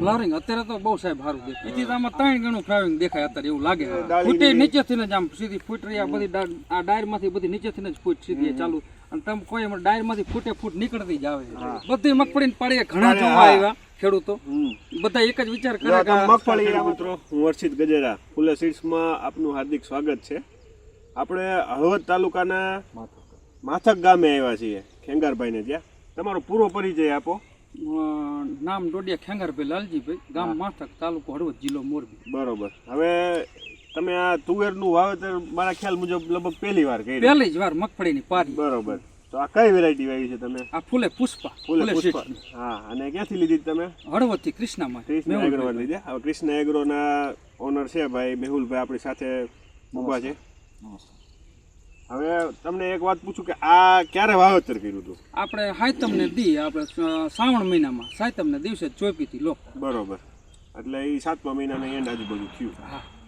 Flowering અત્યારે તો બહુ સાહેબ સારું દેખાય. એથી આમાં ત્રણ ગણું ફ્લાવરિંગ દેખાય અત્યારે એવું લાગે. ફૂટે નીચેથી જ આમ સીધી ફૂટ રહી આ બધી આ ડાયરમાંથી બધી નીચેથી જ ફૂટ સીધી ચાલુ. અને તમે કોઈ એમાં ડાયરમાંથી ફૂટે ફૂટ નીકળતી જ આવે. બધી મગફળી પાડીએ ઘણા જોવા આવ્યા ખેડૂતો. બધા એક જ વિચાર કરે કે મગફળી મિત્રો હું વર્ષિત ગજેરા ફૂલે સીડ્સમાં આપનું હાર્દિક સ્વાગત છે. આપણે હળવદ તાલુકાના માથક ગામે આવ્યા છીએ ખેંગારભાઈને ત્યાં. તમારો પૂરો પરિચય આપો. નામ ડોડિયા ખેંગારભાઈ લાલજીભાઈ ગામ માથક તાલુકો હળવદ જિલ્લો મોરબી. બરોબર. હવે તમે આ તુવેરનું વાવેતર મારા ખ્યાલ મુજબ લગભગ પહેલી વાર કરી. પહેલી જ વાર મગફળીની પારી. બરોબર. તો આ કઈ વેરાયટી વાવી છે તમે? આ ફૂલે પુષ્પા ફૂલે પુષ્પા. હા અને ક્યાંથી લીધી તમે? હળવદથી કૃષ્ણામાં. કૃષ્ણ એગ્રોમાં લીધી. હવે કૃષ્ણ એગ્રોના ઓનર છે ભાઈ મેહુલભાઈ આપણી સાથે ઊભા છે. હવે તમને એક વાત પૂછું કે આ ક્યારે વાવેતર કર્યું હતું? આપણે સાયતમ ને દી આપણે શ્રાવણ મહિનામાં સાયતમ ને દિવસે ચોપી હતી લો. બરોબર. એટલે એ સાતમા મહિનાના એન્ડ આજુબાજુ થયું.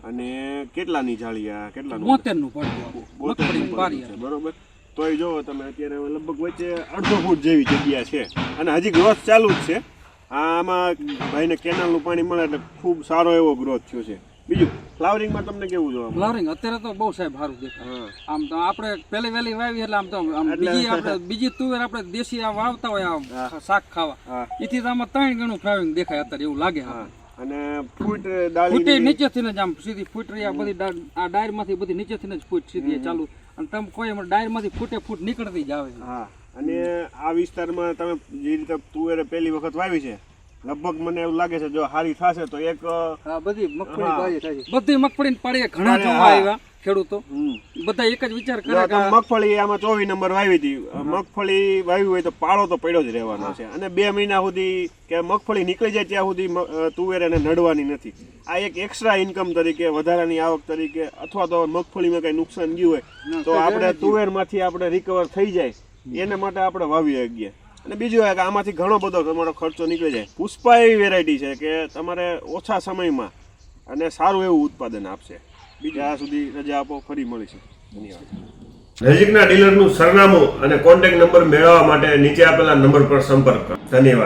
અને કેટલાની જાળી આ કેટલા બોતેરનું પડતું મગફળી પારી બરોબર. તોય જો તમે અત્યારે લગભગ વચ્ચે અડધો ફૂટ જેવી જગ્યા છે. અને હજી ગ્રોથ ચાલુ જ છે. આમાં ભાઈને કેનાલનું પાણી મળે એટલે ખૂબ સારો એવો ગ્રોથ થયો છે. બીજું ફ્લાવરિંગમાં તમને કેવું જોવા ફ્લાવરિંગ અત્યારે તો બહુ સાહેબ સારું દેખાય આમ તો આપણે પહેલી વહેલી વાવી એટલે આમ તો બીજી આપણે બીજી તુવેર આપણે દેશી આ વાવતા હોય આ શાક ખાવા. એથી તો આમાં ત્રણ ગણું ફ્લાવરિંગ દેખાય અત્યારે એવું લાગે હા. અને ફૂટ ફૂટે ડાળી નીચેથી જ આમ સીધી ફૂટ રહી આ બધી આ ડાયરમાંથી બધી નીચેથી જ ફૂટ સીધી ચાલુ. અને તમે કોઈ એમાં ડાયરમાંથી ફૂટે ફૂટ નીકળતી જ આવે. હા. અને આ વિસ્તારમાં તમે જે રીતે તુવેરે પહેલી વખત વાવી છે લગભગ મને એવું લાગે છે જો હારી થશે તો એક હા બધી મગફળી પાડી થાય બધી મગફળી પાડીએ ઘણા જોવા આવ્યા ખેડૂતો. બધા એક જ વિચાર કરે કે મગફળી આમાં ચોવીસ નંબર વાવી હતી. મગફળી વાવી હોય તો પાળો તો પડ્યો જ રહેવાનો છે. અને બે મહિના સુધી કે મગફળી નીકળી જાય ત્યાં સુધી તુવેર એને નડવાની નથી. આ એક એક્સ્ટ્રા ઇન્કમ તરીકે વધારાની આવક તરીકે અથવા તો મગફળીમાં કઈ નુકસાન ગયું હોય તો આપણે તુવેરમાંથી આપણે રિકવર થઈ જાય. એના માટે આપણે વાવી શકીએ અને બીજું એ કે આમાંથી ઘણો બધો તમારો ખર્ચો નીકળી જાય. પુષ્પા એવી વેરાયટી છે કે તમારે ઓછા સમયમાં અને સારું એવું ઉત્પાદન આપશે. બીજા સુધી રજા આપો, ફરી મળીશું. ધન્યવાદ. નજીકના ડીલરનું સરનામું અને કોન્ટેક્ટ નંબર મેળવવા માટે નીચે આપેલા નંબર પર સંપર્ક કરો. ધન્યવાદ.